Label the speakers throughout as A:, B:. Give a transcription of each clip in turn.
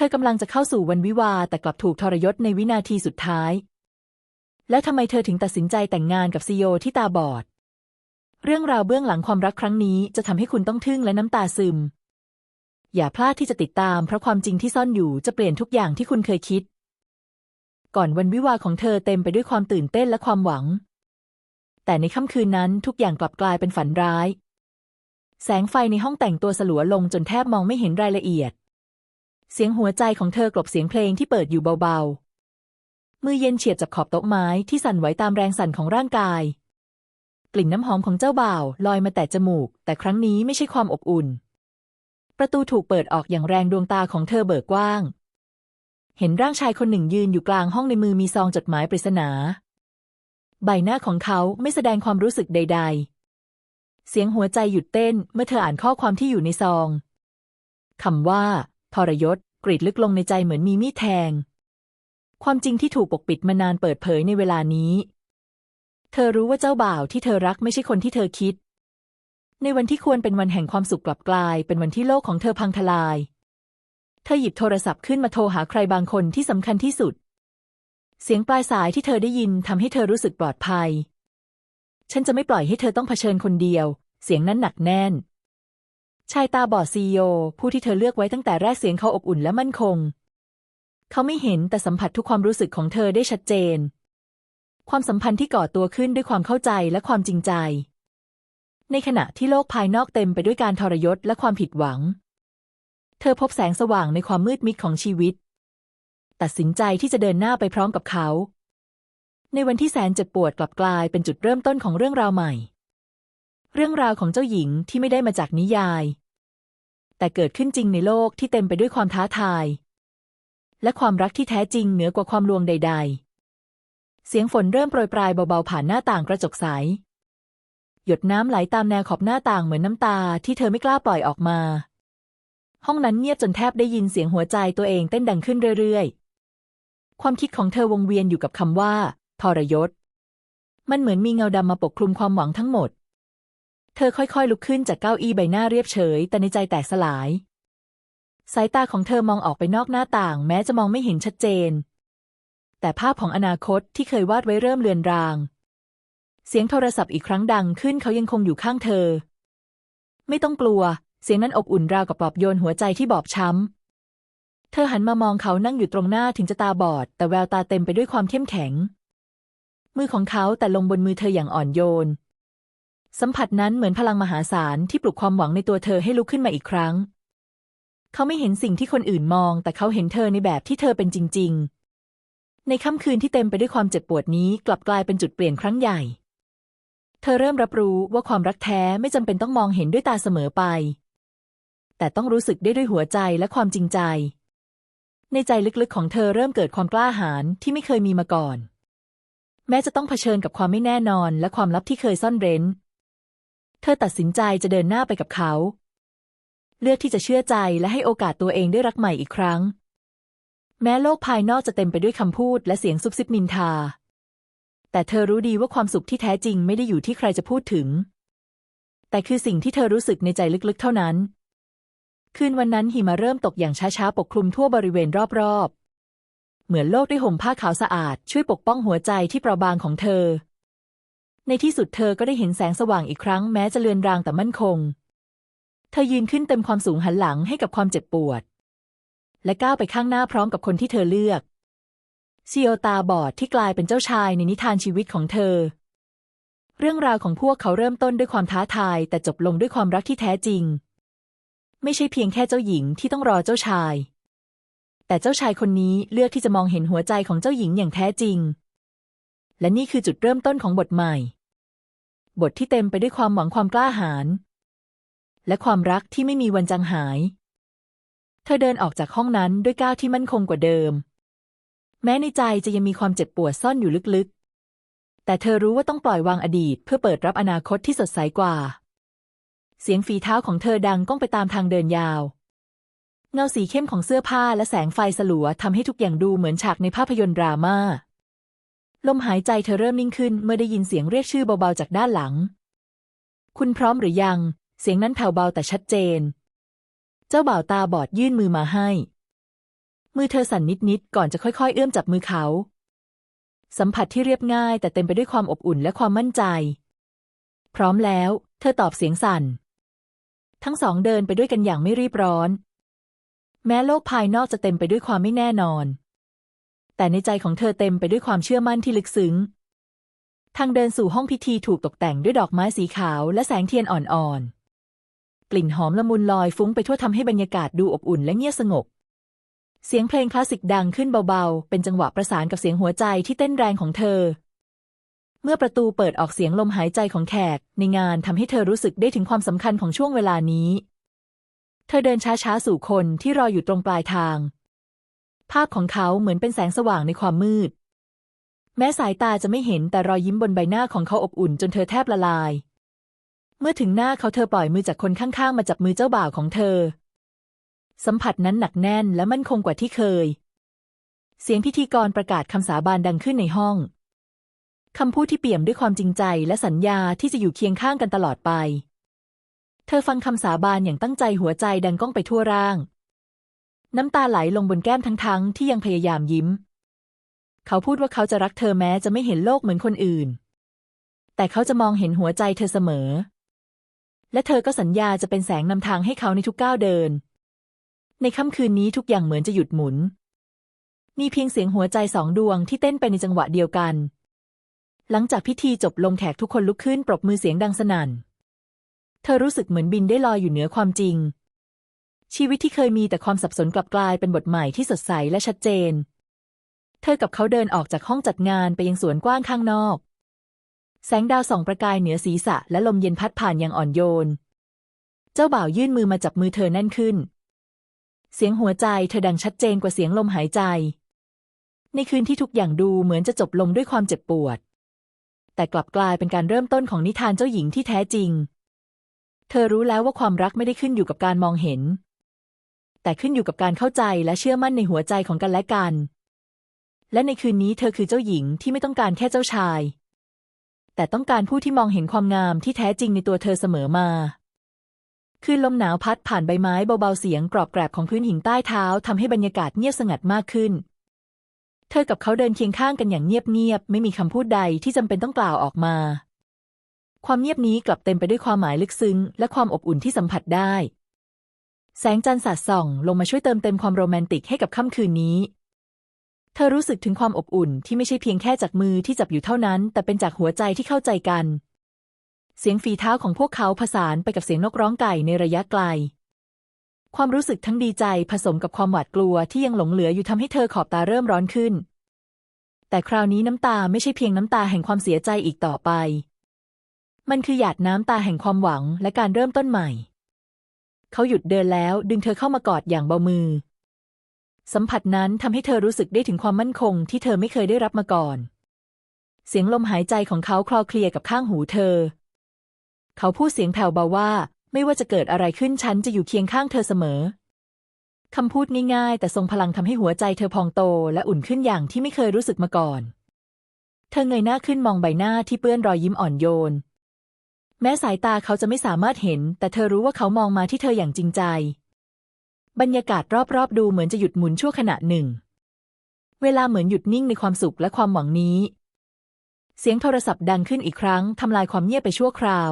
A: ธอกำลังจะเข้าสู่วันวิวาแต่กลับถูกทรยศในวินาทีสุดท้าย แล้วทำไมเธอถึงตัดสินใจแต่งงานกับซีโอที่ตาบอด เรื่องราวเบื้องหลังความรักครั้งนี้จะทำให้คุณต้องทึ่งและน้ำตาซึม อย่าพลาดที่จะติดตามเพราะความจริงที่ซ่อนอยู่จะเปลี่ยนทุกอย่างที่คุณเคยคิด ก่อนวันวิวาของเธอเต็มไปด้วยความตื่นเต้นและความหวัง แต่ในค่ำคืนนั้นทุกอย่างกลับกลายเป็นฝันร้าย แสงไฟในห้องแต่งตัวสลัวลงจนแทบมองไม่เห็นรายละเอียด เสียงหัวใจของเธอกลบเสียงเพลงที่เปิดอยู่เบาๆ มือเย็นเฉียบจับขอบโต๊ะไม้ที่สั่นไหวตามแรงสั่นของร่างกาย กลิ่นน้ำหอมของเจ้าบ่าวลอยมาแต่จมูก แต่ครั้งนี้ไม่ใช่ความอบอุ่น ประตูถูกเปิดออกอย่างแรงดวงตาของเธอเบิกกว้าง เห็นร่างชายคนหนึ่งยืนอยู่กลางห้องในมือมีซองจดหมายปริศนา ใบหน้าของเขาไม่แสดงความรู้สึกใด ๆ เสียงหัวใจหยุดเต้นเมื่อเธออ่านข้อความที่อยู่ในซองคำว่า ทรยศ กรีดลึกลงในใจเหมือนมีมีดแทง ความจริงที่ถูกปกปิดมานานเปิดเผยในเวลานี้ เธอรู้ว่าเจ้าบ่าวที่เธอรักไม่ใช่คนที่เธอคิด ในวันที่ควรเป็นวันแห่งความสุขกลับกลาย เป็นวันที่โลกของเธอพังทลาย เธอหยิบโทรศัพท์ขึ้นมาโทรหาใครบางคนที่สำคัญที่สุด เสียงปลายสายที่เธอได้ยินทำให้เธอรู้สึกปลอดภัย ฉันจะไม่ปล่อยให้เธอต้องเผชิญคนเดียว เสียงนั้นหนักแน่น ชายตาบอดซีโอผู้ที่เธอเลือกไว้ตั้งแต่แรกเสียงเขาอบอุ่นและมั่นคง เขาไม่เห็นแต่สัมผัสทุกความรู้สึกของเธอได้ชัดเจน ความสัมพันธ์ที่ก่อตัวขึ้นด้วยความเข้าใจและความจริงใจ ในขณะที่โลกภายนอกเต็มไปด้วยการทรยศและความผิดหวัง เธอพบแสงสว่างในความมืดมิดของชีวิต ตัดสินใจที่จะเดินหน้าไปพร้อมกับเขา ในวันที่แสนเจ็บปวดกลับกลายเป็นจุดเริ่มต้นของเรื่องราวใหม่ เรื่องราวของเจ้าหญิงที่ไม่ได้มาจากนิยาย แต่เกิดขึ้นจริงในโลกที่เต็มไปด้วยความท้าทาย และความรักที่แท้จริงเหนือกว่าความลวงใด ๆ เสียงฝนเริ่มโปรยปลายเบาๆผ่านหน้าต่างกระจกใส หยดน้ำไหลตามแนวขอบหน้าต่างเหมือนน้ำตาที่เธอไม่กล้าปล่อยออกมา ห้องนั้นเงียบจนแทบได้ยินเสียงหัวใจตัวเองเต้นดังขึ้นเรื่อยๆ ความคิดของเธอวงเวียนอยู่กับคำว่าทรยศ มันเหมือนมีเงาดำมาปกคลุมความหวังทั้งหมด เธอค่อยๆ ลุกขึ้นจากเก้าอี้ใบหน้าเรียบเฉย แต่ในใจแตกสลาย สายตาของเธอมองออกไปนอกหน้าต่าง แม้จะมองไม่เห็นชัดเจน แต่ภาพของอนาคตที่เคยวาดไว้เริ่มเลือนราง เสียงโทรศัพท์อีกครั้งดังขึ้นเขายังคงอยู่ข้างเธอ ไม่ต้องกลัว เสียงนั้นอบอุ่นราวกับปลอบโยนหัวใจที่บอบช้ำ เธอหันมามองเขานั่งอยู่ตรงหน้าถึงจะตาบอด แต่แววตาเต็มไปด้วยความเข้มแข็ง มือของเขาแต่ลงบนมือเธออย่างอ่อนโยน สัมผัสนั้นเหมือนพลังมหาศาลที่ปลุกความหวังในตัวเธอให้ลุกขึ้นมาอีกครั้ง เขาไม่เห็นสิ่งที่คนอื่นมอง แต่เขาเห็นเธอในแบบที่เธอเป็นจริง ๆ ในค่ำคืนที่เต็มไปด้วยความเจ็บปวดนี้กลับกลายเป็นจุดเปลี่ยนครั้งใหญ่ เธอเริ่มรับรู้ว่าความรักแท้ไม่จำเป็นต้องมองเห็นด้วยตาเสมอไป แต่ต้องรู้สึกได้ด้วยหัวใจและความจริงใจ ในใจลึกๆของเธอเริ่มเกิดความกล้าหาญที่ไม่เคยมีมาก่อน แม้จะต้องเผชิญกับความไม่แน่นอนและความลับที่เคยซ่อนเร้น เธอตัดสินใจจะเดินหน้าไปกับเขา เลือกที่จะเชื่อใจและให้โอกาสตัวเองได้รักใหม่อีกครั้ง แม้โลกภายนอกจะเต็มไปด้วยคำพูดและเสียงซุบซิบนินทา แต่เธอรู้ดีว่าความสุขที่แท้จริงไม่ได้อยู่ที่ใครจะพูดถึง แต่คือสิ่งที่เธอรู้สึกในใจลึกๆ เท่านั้น คืนวันนั้นหิมะเริ่มตกอย่างช้าๆปกคลุมทั่วบริเวณรอบๆ เหมือนโลกได้ห่มผ้าขาวสะอาด ช่วยปกป้องหัวใจที่เปราะบางของเธอ ในที่สุดเธอก็ได้เห็นแสงสว่างอีกครั้งแม้จะเลือนรางแต่มั่นคง เธอยืนขึ้นเต็มความสูงหันหลังให้กับความเจ็บปวด และก้าวไปข้างหน้าพร้อมกับคนที่เธอเลือกซีโอตาบอดที่กลายเป็นเจ้าชายในนิทานชีวิตของเธอ เรื่องราวของพวกเขาเริ่มต้นด้วยความท้าทาย แต่จบลงด้วยความรักที่แท้จริง ไม่ใช่เพียงแค่เจ้าหญิงที่ต้องรอเจ้าชาย แต่เจ้าชายคนนี้เลือกที่จะมองเห็นหัวใจของเจ้าหญิงอย่างแท้จริง และนี่คือจุดเริ่มต้นของบทใหม่ บทที่เต็มไปด้วยความหวังความกล้าหาญและความรักที่ไม่มีวันจางหาย เธอเดินออกจากห้องนั้นด้วยก้าวที่มั่นคงกว่าเดิม แม้ในใจจะยังมีความเจ็บปวดซ่อนอยู่ลึกๆ แต่เธอรู้ว่าต้องปล่อยวางอดีต เพื่อเปิดรับอนาคตที่สดใสกว่า เสียงฝีเท้าของเธอดังก้องไปตามทางเดินยาว เงาสีเข้มของเสื้อผ้าและแสงไฟสลัวทำให้ทุกอย่างดูเหมือนฉากในภาพยนตร์ดราม่า ลมหายใจเธอเริ่มนิ่งขึ้นเมื่อได้ยินเสียงเรียกชื่อเบาๆจากด้านหลัง คุณพร้อมหรือยัง เสียงนั้นแผ่วเบาแต่ชัดเจน เจ้าบ่าวตาบอดยื่นมือมาให้ มือเธอสั่นนิดๆก่อนจะค่อยๆ เอื้อมจับมือเขา สัมผัสที่เรียบง่ายแต่เต็มไปด้วยความอบอุ่นและความมั่นใจ พร้อมแล้ว เธอตอบเสียงสั่น ทั้งสองเดินไปด้วยกันอย่างไม่รีบร้อน แม้โลกภายนอกจะเต็มไปด้วยความไม่แน่นอน แต่ในใจของเธอเต็มไปด้วยความเชื่อมั่นที่ลึกซึ้ง ทางเดินสู่ห้องพิธีถูกตกแต่งด้วยดอกไม้สีขาวและแสงเทียนอ่อนๆ กลิ่นหอมละมุนลอยฟุ้งไปทั่วทำให้บรรยากาศดูอบอุ่นและเงียบสงบ เสียงเพลงคลาสสิกดังขึ้นเบาๆ เป็นจังหวะประสานกับเสียงหัวใจที่เต้นแรงของเธอ เมื่อประตูเปิดออกเสียงลมหายใจของแขก ในงานทำให้เธอรู้สึกได้ถึงความสำคัญของช่วงเวลานี้ เธอเดินช้าๆสู่คนที่รออยู่ตรงปลายทาง ภาพของเขาเหมือนเป็นแสงสว่างในความมืด แม้สายตาจะไม่เห็นแต่รอยยิ้มบนใบหน้าของเขาอบอุ่นจนเธอแทบละลาย เมื่อถึงหน้าเขาเธอปล่อยมือจากคนข้างๆ มาจับมือเจ้าบ่าวของเธอ สัมผัสนั้นหนักแน่นและมั่นคงกว่าที่เคย เสียงพิธีกรประกาศคำสาบานดังขึ้นในห้องคำพูดที่เปี่ยมด้วยความจริงใจและสัญญาที่จะอยู่เคียงข้างกันตลอดไป เธอฟังคำสาบานอย่างตั้งใจหัวใจดังก้องไปทั่วร่าง น้ำตาไหลลงบนแก้มทั้งๆที่ยังพยายามยิ้ม เขาพูดว่าเขาจะรักเธอแม้จะไม่เห็นโลกเหมือนคนอื่น แต่เขาจะมองเห็นหัวใจเธอเสมอ และเธอก็สัญญาจะเป็นแสงนำทางให้เขาในทุกก้าวเดิน ในค่ำคืนนี้ทุกอย่างเหมือนจะหยุดหมุน มีเพียงเสียงหัวใจสองดวงที่เต้นไปในจังหวะเดียวกัน หลังจากพิธีจบลงแขกทุกคนลุกขึ้นปรบมือเสียงดังสนั่น เธอรู้สึกเหมือนบินได้ลอยอยู่เหนือความจริง ชีวิตที่เคยมีแต่ความสับสนกลับกลายเป็นบทใหม่ที่สดใสและชัดเจน เธอกับเขาเดินออกจากห้องจัดงานไปยังสวนกว้างข้างนอก แสงดาวส่องประกายเหนือศีรษะและลมเย็นพัดผ่านอย่างอ่อนโยน เจ้าบ่าวยื่นมือมาจับมือเธอแน่นขึ้น เสียงหัวใจเธอดังชัดเจนกว่าเสียงลมหายใจ ในคืนที่ทุกอย่างดูเหมือนจะจบลงด้วยความเจ็บปวด แต่กลับกลายเป็นการเริ่มต้นของนิทานเจ้าหญิงที่แท้จริง เธอรู้แล้วว่าความรักไม่ได้ขึ้นอยู่กับการมองเห็น แต่ขึ้นอยู่กับการเข้าใจและเชื่อมั่นในหัวใจของกันและกัน และในคืนนี้เธอคือเจ้าหญิงที่ไม่ต้องการแค่เจ้าชาย แต่ต้องการผู้ที่มองเห็นความงามที่แท้จริงในตัวเธอเสมอมา คืนลมหนาวพัดผ่านใบไม้เบาๆเสียงกรอบแกรบของพื้นหินใต้เท้าทำให้บรรยากาศเงียบสงัดมากขึ้น เธอกับเขาเดินเคียงข้างกันอย่างเงียบๆไม่มีคำพูดใดที่จำเป็นต้องกล่าวออกมา ความเงียบนี้กลับเต็มไปด้วยความหมายลึกซึ้ง และความอบอุ่นที่สัมผัสได้ แสงจันทร์สาดส่อง ลงมาช่วยเติมเต็มความโรแมนติกให้กับค่ำคืนนี้ เธอรู้สึกถึงความอบอุ่นที่ไม่ใช่เพียงแค่จากมือที่จับอยู่เท่านั้น แต่เป็นจากหัวใจที่เข้าใจกัน เสียงฝีเท้าของพวกเขาผสานไปกับเสียงนกร้องไก่ในระยะไกล ความรู้สึกทั้งดีใจผสมกับความหวาดกลัวที่ยังหลงเหลืออยู่ทำให้เธอขอบตาเริ่มร้อนขึ้น แต่คราวนี้น้ำตาไม่ใช่เพียงน้ำตาแห่งความเสียใจอีกต่อไป มันคือหยาดน้ำตาแห่งความหวังและการเริ่มต้นใหม่ เขาหยุดเดินแล้วดึงเธอเข้ามากอดอย่างเบามือ สัมผัสนั้นทำให้เธอรู้สึกได้ถึงความมั่นคงที่เธอไม่เคยได้รับมาก่อน เสียงลมหายใจของเขาคลอเคลียกับข้างหูเธอ เขาพูดเสียงแผ่วเบาว่าไม่ว่าจะเกิดอะไรขึ้นฉันจะอยู่เคียงข้างเธอเสมอคำพูดง่ายๆแต่ทรงพลังทำให้หัวใจเธอพองโตและอุ่นขึ้นอย่างที่ไม่เคยรู้สึกมาก่อน เธอเงยหน้าขึ้นมองใบหน้าที่เปื้อนรอยยิ้มอ่อนโยน แม้สายตาเขาจะไม่สามารถเห็น แต่เธอรู้ว่าเขามองมาที่เธออย่างจริงใจ บรรยากาศรอบๆ ดูเหมือนจะหยุดหมุนชั่วขณะหนึ่ง เวลาเหมือนหยุดนิ่งในความสุขและความหวังนี้ เสียงโทรศัพท์ดังขึ้นอีกครั้งทำลายความเงียบไปชั่วคราว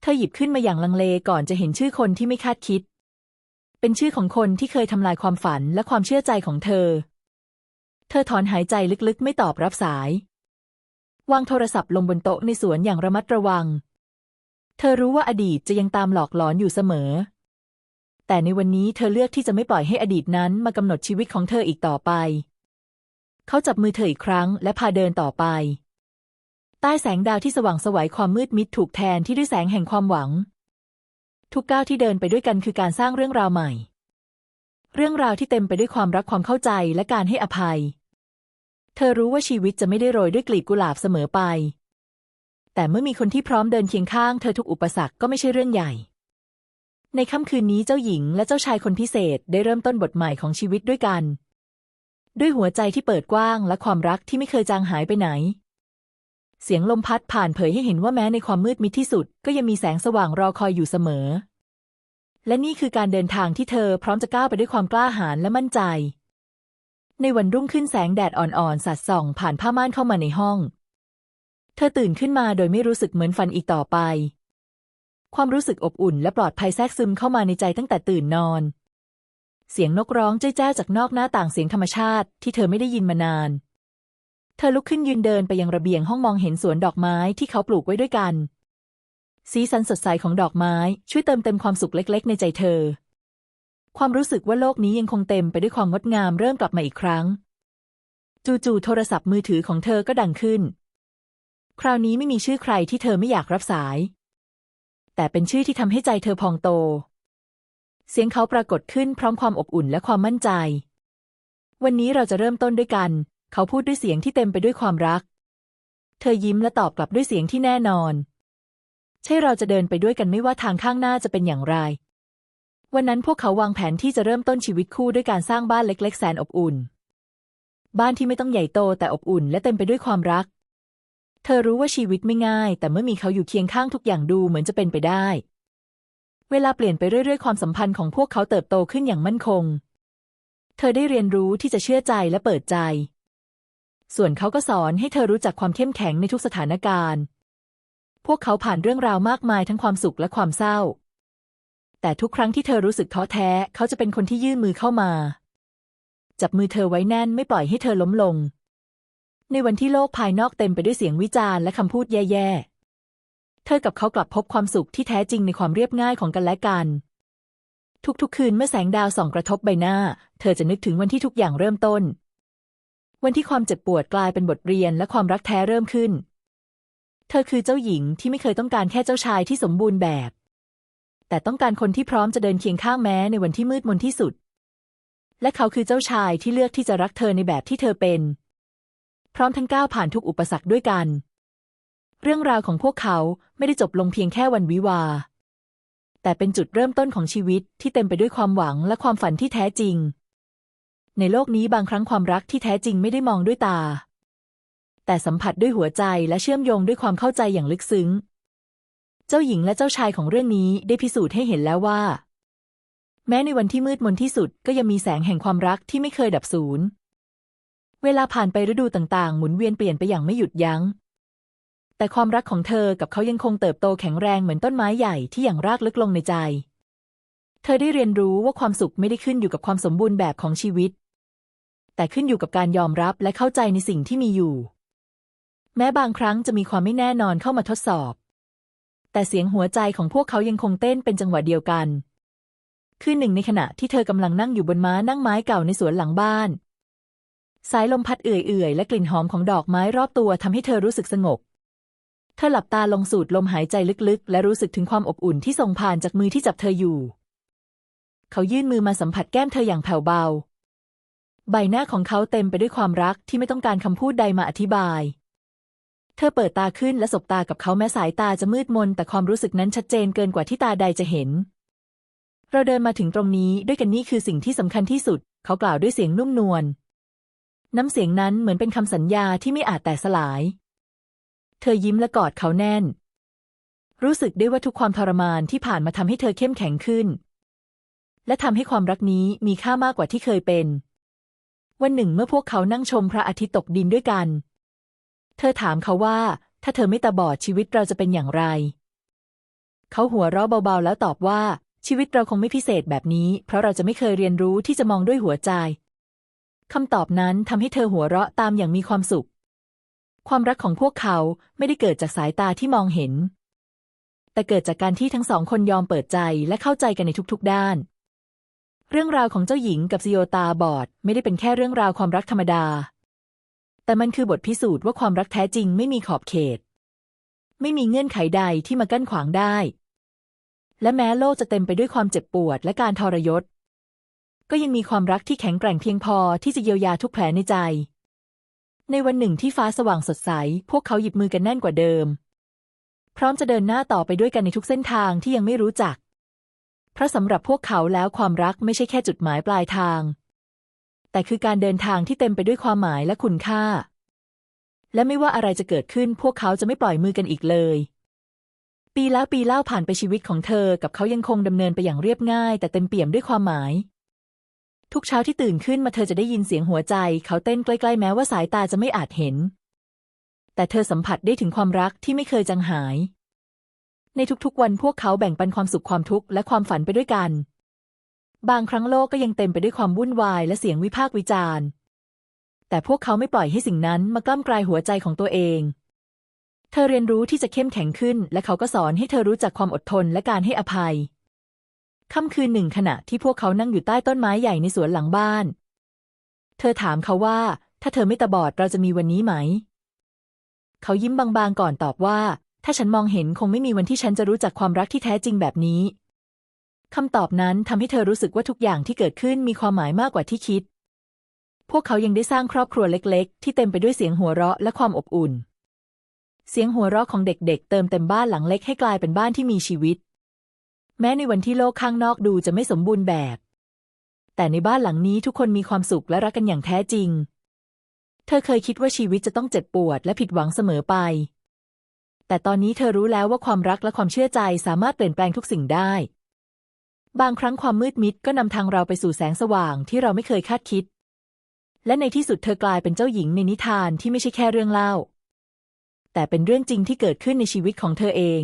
A: เธอหยิบขึ้นมาอย่างลังเลก่อนจะเห็นชื่อคนที่ไม่คาดคิด เป็นชื่อของคนที่เคยทำลายความฝันและความเชื่อใจของเธอ เธอถอนหายใจลึกๆ ไม่ตอบรับสาย วางโทรศัพท์ลงบนโต๊ะในสวนอย่างระมัดระวัง เธอรู้ว่าอดีตจะยังตามหลอกหลอนอยู่เสมอ แต่ในวันนี้เธอเลือกที่จะไม่ปล่อยให้อดีตนั้นมากำหนดชีวิตของเธออีกต่อไป เขาจับมือเธออีกครั้งและพาเดินต่อไป ใต้แสงดาวที่สว่างสวัยความมืดมิดถูกแทนที่ด้วยแสงแห่งความหวัง ทุกก้าวที่เดินไปด้วยกันคือการสร้างเรื่องราวใหม่ เรื่องราวที่เต็มไปด้วยความรักความเข้าใจและการให้อภัย เธอรู้ว่าชีวิตจะไม่ได้โรยด้วยกลีบกุหลาบเสมอไป แต่เมื่อมีคนที่พร้อมเดินเคียงข้างเธอทุกอุปสรรคก็ไม่ใช่เรื่องใหญ่ ในค่ำคืนนี้เจ้าหญิงและเจ้าชายคนพิเศษได้เริ่มต้นบทใหม่ของชีวิตด้วยกัน ด้วยหัวใจที่เปิดกว้างและความรักที่ไม่เคยจางหายไปไหน เสียงลมพัดผ่านเผยให้เห็นว่าแม้ในความมืดมิดที่สุด ก็ยังมีแสงสว่างรอคอยอยู่เสมอ และนี่คือการเดินทางที่เธอพร้อมจะก้าวไปด้วยความกล้าหาญและมั่นใจในวันรุ่งขึ้นแสงแดดอ่อนๆสาดส่องผ่านผ้าม่านเข้ามาในห้อง เธอตื่นขึ้นมาโดยไม่รู้สึกเหมือนฝันอีกต่อไป ความรู้สึกอบอุ่นและปลอดภัยแทรกซึมเข้ามาในใจตั้งแต่ตื่นนอน เสียงนกร้องเจ้ยแจ้วจากนอกหน้าต่างเสียงธรรมชาติที่เธอไม่ได้ยินมานาน เธอลุกขึ้นยืนเดินไปยังระเบียงห้องมองเห็นสวนดอกไม้ที่เขาปลูกไว้ด้วยกัน สีสันสดใสของดอกไม้ช่วยเติมเต็มความสุขเล็ก ๆ ในใจเธอ ความรู้สึกว่าโลกนี้ยังคงเต็มไปด้วยความงดงามเริ่มกลับมาอีกครั้ง จู่ๆโทรศัพท์มือถือของเธอก็ดังขึ้น คราวนี้ไม่มีชื่อใครที่เธอไม่อยากรับสาย แต่เป็นชื่อที่ทำให้ใจเธอพองโต เสียงเขาปรากฏขึ้นพร้อมความอบอุ่นและความมั่นใจ วันนี้เราจะเริ่มต้นด้วยกัน เขาพูดด้วยเสียงที่เต็มไปด้วยความรัก เธอยิ้มและตอบกลับด้วยเสียงที่แน่นอน ใช่เราจะเดินไปด้วยกันไม่ว่าทางข้างหน้าจะเป็นอย่างไร วันนั้นพวกเขาวางแผนที่จะเริ่มต้นชีวิตคู่ด้วยการสร้างบ้านเล็ก ๆ แสนอบอุ่น บ้านที่ไม่ต้องใหญ่โตแต่อบอุ่น และเต็มไปด้วยความรัก เธอรู้ว่าชีวิตไม่ง่าย แต่เมื่อมีเขาอยู่เคียงข้างทุกอย่างดูเหมือนจะเป็นไปได้ เวลาเปลี่ยนไปเรื่อยๆ ความสัมพันธ์ของพวกเขาเติบโตขึ้นอย่างมั่นคง เธอได้เรียนรู้ที่จะเชื่อใจและเปิดใจ ส่วนเขาก็สอนให้เธอรู้จักความเข้มแข็งในทุกสถานการณ์ พวกเขาผ่านเรื่องราวมากมายทั้งความสุขและความเศร้า แต่ทุกครั้งที่เธอรู้สึกท้อแท้ เขาจะเป็นคนที่ยื่นมือเข้ามา จับมือเธอไว้แน่นไม่ปล่อยให้เธอล้มลง ในวันที่โลกภายนอกเต็มไปด้วยเสียงวิจารณ์และคำพูดแย่ๆ เธอกับเขากลับพบความสุขที่แท้จริงในความเรียบง่ายของกันและกัน ทุกๆ คืนเมื่อแสงดาวส่องกระทบใบหน้า เธอจะนึกถึงวันที่ทุกอย่างเริ่มต้น วันที่ความเจ็บปวดกลายเป็นบทเรียนและความรักแท้เริ่มขึ้น เธอคือเจ้าหญิงที่ไม่เคยต้องการแค่เจ้าชายที่สมบูรณ์แบบ แต่ต้องการคนที่พร้อมจะเดินเคียงข้างแม้ในวันที่มืดมนที่สุด และเขาคือเจ้าชายที่เลือกที่จะรักเธอในแบบที่เธอเป็น พร้อมทั้งก้าวผ่านทุกอุปสรรคด้วยกัน เรื่องราวของพวกเขาไม่ได้จบลงเพียงแค่วันวิวา แต่เป็นจุดเริ่มต้นของชีวิตที่เต็มไปด้วยความหวังและความฝันที่แท้จริง ในโลกนี้บางครั้งความรักที่แท้จริงไม่ได้มองด้วยตา แต่สัมผัสด้วยหัวใจและเชื่อมโยงด้วยความเข้าใจอย่างลึกซึ้ง เจ้าหญิงและเจ้าชายของเรื่องนี้ได้พิสูจน์ให้เห็นแล้วว่า แม้ในวันที่มืดมนที่สุดก็ยังมีแสงแห่งความรักที่ไม่เคยดับสูญ เวลาผ่านไปฤดูต่างๆ หมุนเวียนเปลี่ยนไปอย่างไม่หยุดยัง้ง แต่ความรักของเธอกับเขายังคงเติบโตแข็งแรงเหมือนต้นไม้ใหญ่ที่อย่างรากลึกลงในใจ เธอได้เรียนรู้ว่าความสุขไม่ได้ขึ้นอยู่กับความสมบูรณ์แบบของชีวิต แต่ขึ้นอยู่กับการยอมรับและเข้าใจในสิ่งที่มีอยู่ แม้บางครั้งจะมีความไม่แน่นอนเข้ามาทดสอบ แต่เสียงหัวใจของพวกเขายังคงเต้นเป็นจังหวะเดียวกัน คือหนึ่งในขณะที่เธอกำลังนั่งอยู่บนม้านั่งไม้เก่าในสวนหลังบ้าน สายลมพัดเอื่อยๆ และกลิ่นหอมของดอกไม้รอบตัวทำให้เธอรู้สึกสงบ เธอหลับตาลงสูดลมหายใจลึกๆ และรู้สึกถึงความอบอุ่นที่ส่งผ่านจากมือที่จับเธออยู่ เขายื่นมือมาสัมผัสแก้มเธออย่างแผ่วเบา ใบหน้าของเขาเต็มไปด้วยความรักที่ไม่ต้องการคำพูดใดมาอธิบาย เธอเปิดตาขึ้นและสบตากับเขาแม้สายตาจะมืดมน แต่ความรู้สึกนั้นชัดเจนเกินกว่าที่ตาใดจะเห็น เราเดินมาถึงตรงนี้ด้วยกันนี่คือสิ่งที่สำคัญที่สุด เขากล่าวด้วยเสียงนุ่มนวล น้ำเสียงนั้นเหมือนเป็นคำสัญญาที่ไม่อาจแตกสลาย เธอยิ้มและกอดเขาแน่น รู้สึกได้ว่าทุกความทรมานที่ผ่านมาทำให้เธอเข้มแข็งขึ้น และทำให้ความรักนี้มีค่ามากกว่าที่เคยเป็น วันหนึ่งเมื่อพวกเขานั่งชมพระอาทิตย์ตกดินด้วยกัน เธอถามเขาว่า ถ้าเธอไม่ตาบอดชีวิตเราจะเป็นอย่างไร เขาหัวเราะเบาๆแล้วตอบว่าชีวิตเราคงไม่พิเศษแบบนี้ เพราะเราจะไม่เคยเรียนรู้ที่จะมองด้วยหัวใจ คำตอบนั้นทำให้เธอหัวเราะตามอย่างมีความสุข ความรักของพวกเขาไม่ได้เกิดจากสายตาที่มองเห็น แต่เกิดจากการที่ทั้งสองคนยอมเปิดใจและเข้าใจกันในทุกๆด้าน เรื่องราวของเจ้าหญิงกับซิโยตาบอดไม่ได้เป็นแค่เรื่องราวความรักธรรมดา แต่มันคือบทพิสูจน์ว่าความรักแท้จริงไม่มีขอบเขต ไม่มีเงื่อนไขใดที่มากั้นขวางได้ และแม้โลกจะเต็มไปด้วยความเจ็บปวดและการทรยศ ก็ยังมีความรักที่แข็งแกร่งเพียงพอที่จะเยียวยาทุกแผลในใจ ในวันหนึ่งที่ฟ้าสว่างสดใส พวกเขาหยิบมือกันแน่นกว่าเดิม พร้อมจะเดินหน้าต่อไปด้วยกันในทุกเส้นทางที่ยังไม่รู้จัก เพราะสำหรับพวกเขาแล้วความรักไม่ใช่แค่จุดหมายปลายทาง แต่คือการเดินทางที่เต็มไปด้วยความหมายและคุณค่า และไม่ว่าอะไรจะเกิดขึ้น พวกเขาจะไม่ปล่อยมือกันอีกเลยปีแล้วปีเล่าผ่านไปชีวิตของเธอกับเขายังคงดำเนินไปอย่างเรียบง่าย แต่เต็มเปี่ยมด้วยความหมาย ทุกเช้าที่ตื่นขึ้นมาเธอจะได้ยินเสียงหัวใจ เขาเต้นใกล้ๆแม้ว่าสายตาจะไม่อาจเห็น แต่เธอสัมผัสได้ถึงความรักที่ไม่เคยจางหาย ในทุกๆวันพวกเขาแบ่งปันความสุขความทุกข์และความฝันไปด้วยกัน บางครั้งโลกก็ยังเต็มไปด้วยความวุ่นวายและเสียงวิพากษ์วิจารณ์ แต่พวกเขาไม่ปล่อยให้สิ่งนั้นมากล้ำกลายหัวใจของตัวเอง เธอเรียนรู้ที่จะเข้มแข็งขึ้น และเขาก็สอนให้เธอรู้จักความอดทนและการให้อภัย ค่ำคืนหนึ่งขณะที่พวกเขานั่งอยู่ใต้ต้นไม้ใหญ่ในสวนหลังบ้าน เธอถามเขาว่า ถ้าเธอไม่ตาบอดเราจะมีวันนี้ไหม เขายิ้มบางๆก่อนตอบว่า ถ้าฉันมองเห็นคงไม่มีวันที่ฉันจะรู้จักความรักที่แท้จริงแบบนี้คำตอบนั้นทำให้เธอรู้สึกว่าทุกอย่างที่เกิดขึ้นมีความหมายมากกว่าที่คิด พวกเขายังได้สร้างครอบครัวเล็ก ๆ ที่เต็มไปด้วยเสียงหัวเราะและความอบอุ่น เสียงหัวเราะของเด็ก ๆ เติมเต็มบ้านหลังเล็กให้กลายเป็นบ้านที่มีชีวิต แม้ในวันที่โลกข้างนอกดูจะไม่สมบูรณ์แบบ แต่ในบ้านหลังนี้ทุกคนมีความสุขและรักกันอย่างแท้จริง เธอเคยคิดว่าชีวิตจะต้องเจ็บปวดและผิดหวังเสมอไป แต่ตอนนี้เธอรู้แล้วว่าความรักและความเชื่อใจสามารถเปลี่ยนแปลงทุกสิ่งได้ บางครั้งความมืดมิดก็นำทางเราไปสู่แสงสว่างที่เราไม่เคยคาดคิด และในที่สุดเธอกลายเป็นเจ้าหญิงในนิทานที่ไม่ใช่แค่เรื่องเล่า แต่เป็นเรื่องจริงที่เกิดขึ้นในชีวิตของเธอเอง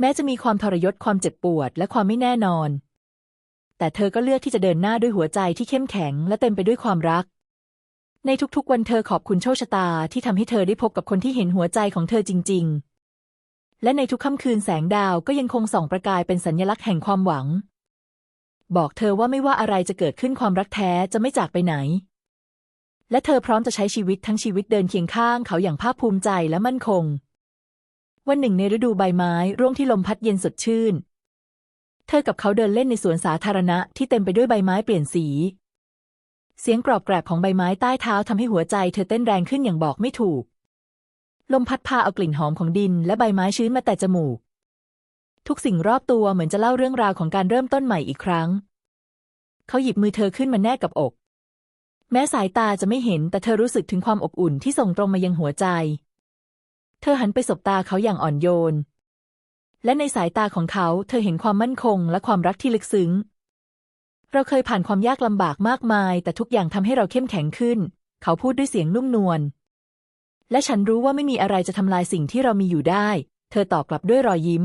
A: แม้จะมีความทรยศความเจ็บปวดและความไม่แน่นอน แต่เธอก็เลือกที่จะเดินหน้าด้วยหัวใจที่เข้มแข็ง และเต็มไปด้วยความรัก ในทุกๆวันเธอขอบคุณโชคชะตาที่ทำให้เธอได้พบกับคนที่เห็นหัวใจของเธอจริง ๆ และในทุกค่ำคืนแสงดาวก็ยังคงส่องประกายเป็นสัญลักษณ์แห่งความหวัง บอกเธอว่าไม่ว่าอะไรจะเกิดขึ้นความรักแท้จะไม่จากไปไหน และเธอพร้อมจะใช้ชีวิตทั้งชีวิตเดินเคียงข้างเขาอย่างภาคภูมิใจและมั่นคง วันหนึ่งในฤดูใบไม้ร่วงที่ลมพัดเย็นสดชื่น เธอกับเขาเดินเล่นในสวนสาธารณะที่เต็มไปด้วยใบไม้เปลี่ยนสี เสียงกรอบแกรบของใบไม้ใต้เท้าทำให้หัวใจเธอเต้นแรงขึ้นอย่างบอกไม่ถูก ลมพัดพาเอากลิ่นหอมของดินและใบไม้ชื้นมาแต่จมูก ทุกสิ่งรอบตัวเหมือนจะเล่าเรื่องราวของการเริ่มต้นใหม่อีกครั้ง เขาหยิบมือเธอขึ้นมาแนบกับอก แม้สายตาจะไม่เห็นแต่เธอรู้สึกถึงความอบอุ่นที่ส่งตรงมายังหัวใจ เธอหันไปสบตาเขาอย่างอ่อนโยน และในสายตาของเขาเธอเห็นความมั่นคงและความรักที่ลึกซึ้ง เราเคยผ่านความยากลำบากมากมาย แต่ทุกอย่างทำให้เราเข้มแข็งขึ้น เขาพูดด้วยเสียงนุ่มนวล และฉันรู้ว่าไม่มีอะไรจะทำลายสิ่งที่เรามีอยู่ได้ เธอตอบกลับด้วยรอยยิ้ม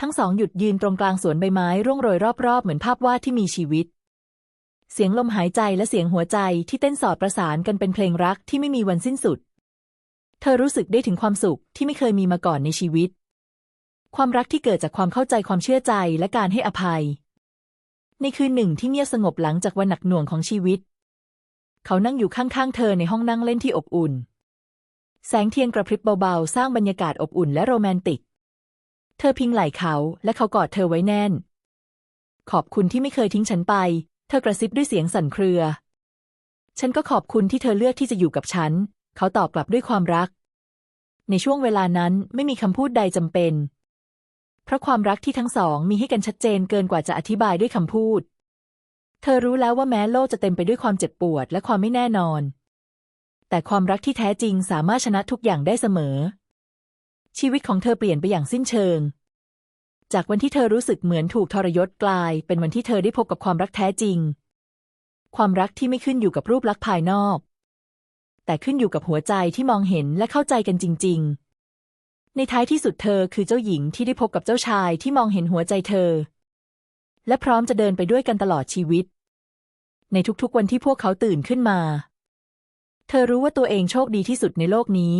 A: ทั้งสองหยุดยืนตรงกลางสวนใบไม้ร่วงโรยรอบๆ เหมือนภาพวาดที่มีชีวิตเสียงลมหายใจและเสียงหัวใจที่เต้นสอดประสานกันเป็นเพลงรักที่ไม่มีวันสิ้นสุด เธอรู้สึกได้ถึงความสุขที่ไม่เคยมีมาก่อนในชีวิต ความรักที่เกิดจากความเข้าใจความเชื่อใจและการให้อภัย ในคืนหนึ่งที่เงียบสงบหลังจากวันหนักหน่วงของชีวิต เขานั่งอยู่ข้างๆเธอในห้องนั่งเล่นที่อบอุ่น แสงเทียนกระพริบเบาๆ สร้างบรรยากาศอบอุ่นและโรแมนติก เธอพิงไหล่เขาและเขากอดเธอไว้แน่น ขอบคุณที่ไม่เคยทิ้งฉันไป เธอกระซิบด้วยเสียงสั่นเครือ ฉันก็ขอบคุณที่เธอเลือกที่จะอยู่กับฉัน เขาตอบกลับด้วยความรัก ในช่วงเวลานั้นไม่มีคำพูดใดจำเป็น เพราะความรักที่ทั้งสองมีให้กันชัดเจนเกินกว่าจะอธิบายด้วยคำพูด เธอรู้แล้วว่าแม้โลกจะเต็มไปด้วยความเจ็บปวดและความไม่แน่นอน แต่ความรักที่แท้จริงสามารถชนะทุกอย่างได้เสมอ ชีวิตของเธอเปลี่ยนไปอย่างสิ้นเชิงจากวันที่เธอรู้สึกเหมือนถูกทรยศกลาย เป็นวันที่เธอได้พบกับความรักแท้จริง ความรักที่ไม่ขึ้นอยู่กับรูปลักษณ์ภายนอก แต่ขึ้นอยู่กับหัวใจที่มองเห็นและเข้าใจกันจริง ๆ ในท้ายที่สุดเธอคือเจ้าหญิงที่ได้พบกับเจ้าชายที่มองเห็นหัวใจเธอ และพร้อมจะเดินไปด้วยกันตลอดชีวิต ในทุกๆวันที่พวกเขาตื่นขึ้นมา เธอรู้ว่าตัวเองโชคดีที่สุดในโลกนี้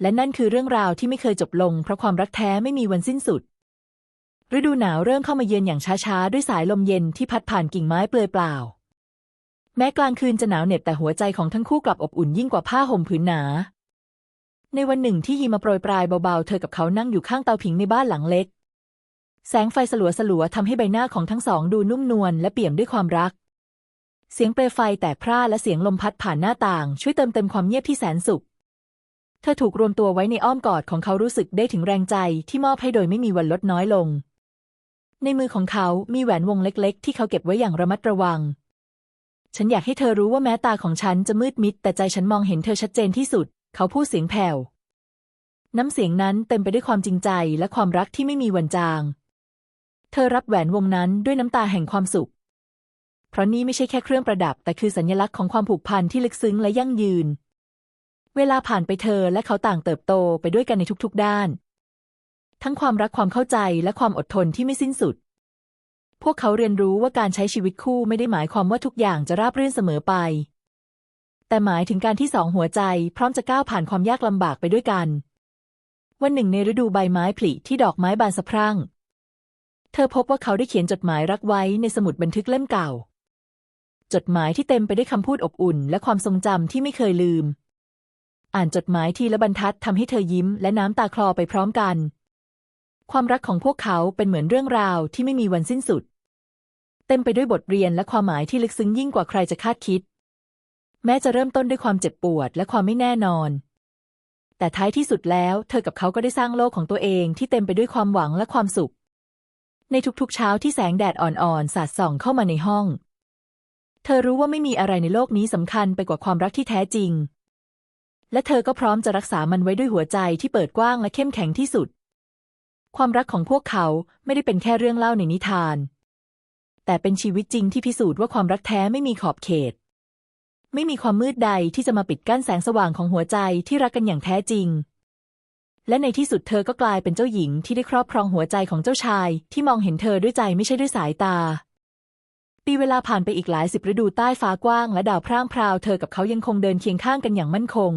A: และนั่นคือเรื่องราวที่ไม่เคยจบลง เพราะความรักแท้ไม่มีวันสิ้นสุด ฤดูหนาวเริ่มเข้ามาเยือนอย่างช้าๆด้วยสายลมเย็นที่พัดผ่านกิ่งไม้เปลือยเปล่า แม้กลางคืนจะหนาวเหน็บแต่หัวใจของทั้งคู่กลับอบอุ่นยิ่งกว่าผ้าห่มผืนหนา ในวันหนึ่งที่หิมะโปรยปลายเบาๆ เธอกับเขานั่งอยู่ข้างเตาผิงในบ้านหลังเล็ก แสงไฟสลัวสลัวๆทำให้ใบหน้าของทั้งสองดูนุ่มนวลและเปี่ยมด้วยความรัก เสียงเปลวไฟแตกพร่าและเสียงลมพัดผ่านหน้าต่าง ช่วยเติมเต็มความเงียบที่แสนสุข เธอถูกรวมตัวไว้ในอ้อมกอดของเขารู้สึกได้ถึงแรงใจที่มอบให้โดยไม่มีวันลดน้อยลง ในมือของเขามีแหวนวงเล็ก ๆ ที่เขาเก็บไว้อย่างระมัดระวัง ฉันอยากให้เธอรู้ว่าแม้ตาของฉันจะมืดมิด แต่ใจฉันมองเห็นเธอชัดเจนที่สุด เขาพูดเสียงแผ่ว น้ำเสียงนั้นเต็มไปด้วยความจริงใจและความรักที่ไม่มีวันจาง เธอรับแหวนวงนั้นด้วยน้ำตาแห่งความสุข เพราะนี่ไม่ใช่แค่เครื่องประดับ แต่คือสัญลักษณ์ของความผูกพันที่ลึกซึ้งและยั่งยืน เวลาผ่านไปเธอและเขาต่างเติบโตไปด้วยกันในทุกๆด้าน ทั้งความรักความเข้าใจและความอดทนที่ไม่สิ้นสุด พวกเขาเรียนรู้ว่าการใช้ชีวิตคู่ไม่ได้หมายความว่าทุกอย่างจะราบรื่นเสมอไป แต่หมายถึงการที่สองหัวใจพร้อมจะก้าวผ่านความยากลำบากไปด้วยกัน วันหนึ่งในฤดูใบไม้ผลิที่ดอกไม้บานสะพรั่ง เธอพบว่าเขาได้เขียนจดหมายรักไว้ในสมุดบันทึกเล่มเก่า จดหมายที่เต็มไปด้วยคำพูดอบอุ่น และความทรงจำที่ไม่เคยลืม อ่านจดหมายทีละบรรทัดทำให้เธอยิ้มและน้ำตาคลอไปพร้อมกัน ความรักของพวกเขาเป็นเหมือนเรื่องราวที่ไม่มีวันสิ้นสุด เต็มไปด้วยบทเรียนและความหมายที่ลึกซึ้งยิ่งกว่าใครจะคาดคิด แม้จะเริ่มต้นด้วยความเจ็บปวดและความไม่แน่นอน แต่ท้ายที่สุดแล้วเธอกับเขาก็ได้สร้างโลกของตัวเองที่เต็มไปด้วยความหวังและความสุข ในทุกๆเช้าที่แสงแดดอ่อนๆสาดส่องเข้ามาในห้อง เธอรู้ว่าไม่มีอะไรในโลกนี้สำคัญไปกว่าความรักที่แท้จริง และเธอก็พร้อมจะรักษามันไว้ด้วยหัวใจที่เปิดกว้างและเข้มแข็งที่สุด ความรักของพวกเขาไม่ได้เป็นแค่เรื่องเล่าในนิทาน แต่เป็นชีวิตจริงที่พิสูจน์ว่าความรักแท้ไม่มีขอบเขต ไม่มีความมืดใดที่จะมาปิดกั้นแสงสว่างของหัวใจที่รักกันอย่างแท้จริง และในที่สุดเธอก็กลายเป็นเจ้าหญิงที่ได้ครอบครองหัวใจของเจ้าชาย ที่มองเห็นเธอด้วยใจไม่ใช่ด้วยสายตา ปีเวลาผ่านไปอีกหลายสิบฤดูใต้ฟ้ากว้าง และดาวพร่างพราวเธอกับเขายังคงเดินเคียงข้างกันอย่างมั่นคง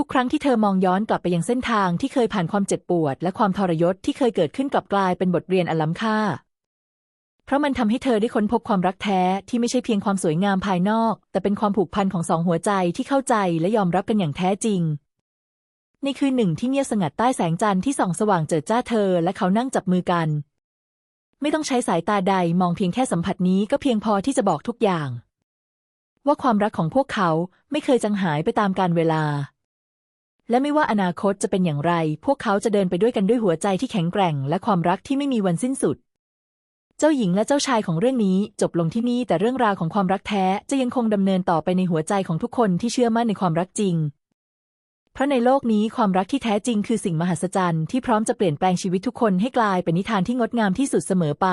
A: ทุกครั้งที่เธอมองย้อนกลับไปยังเส้นทางที่เคยผ่านความเจ็บปวด และความทรยศที่เคยเกิดขึ้นกลับกลายเป็นบทเรียนอันล้ำค่า เพราะมันทำให้เธอได้ค้นพบความรักแท้ที่ไม่ใช่เพียงความสวยงามภายนอก แต่เป็นความผูกพันของสองหัวใจที่เข้าใจและยอมรับกันอย่างแท้จริง ในคืนหนึ่งที่เงียบสงัดใต้แสงจันทร์ที่ส่องสว่างเจิดจ้าเธอ และเขานั่งจับมือกัน ไม่ต้องใช้สายตาใดมองเพียงแค่สัมผัสนี้ก็เพียงพอที่จะบอกทุกอย่าง ว่าความรักของพวกเขาไม่เคยจางหายไปตามกาลเวลา และไม่ว่าอนาคตจะเป็นอย่างไร พวกเขาจะเดินไปด้วยกันด้วยหัวใจที่แข็งแกร่ง และความรักที่ไม่มีวันสิ้นสุด เจ้าหญิงและเจ้าชายของเรื่องนี้จบลงที่นี่แต่เรื่องราวของความรักแท้จะยังคงดำเนินต่อไปในหัวใจของทุกคนที่เชื่อมั่นในความรักจริง เพราะในโลกนี้ความรักที่แท้จริงคือสิ่งมหัศจรรย์ที่พร้อมจะเปลี่ยนแปลงชีวิตทุกคนให้กลายเป็นนิทานที่งดงามที่สุดเสมอไป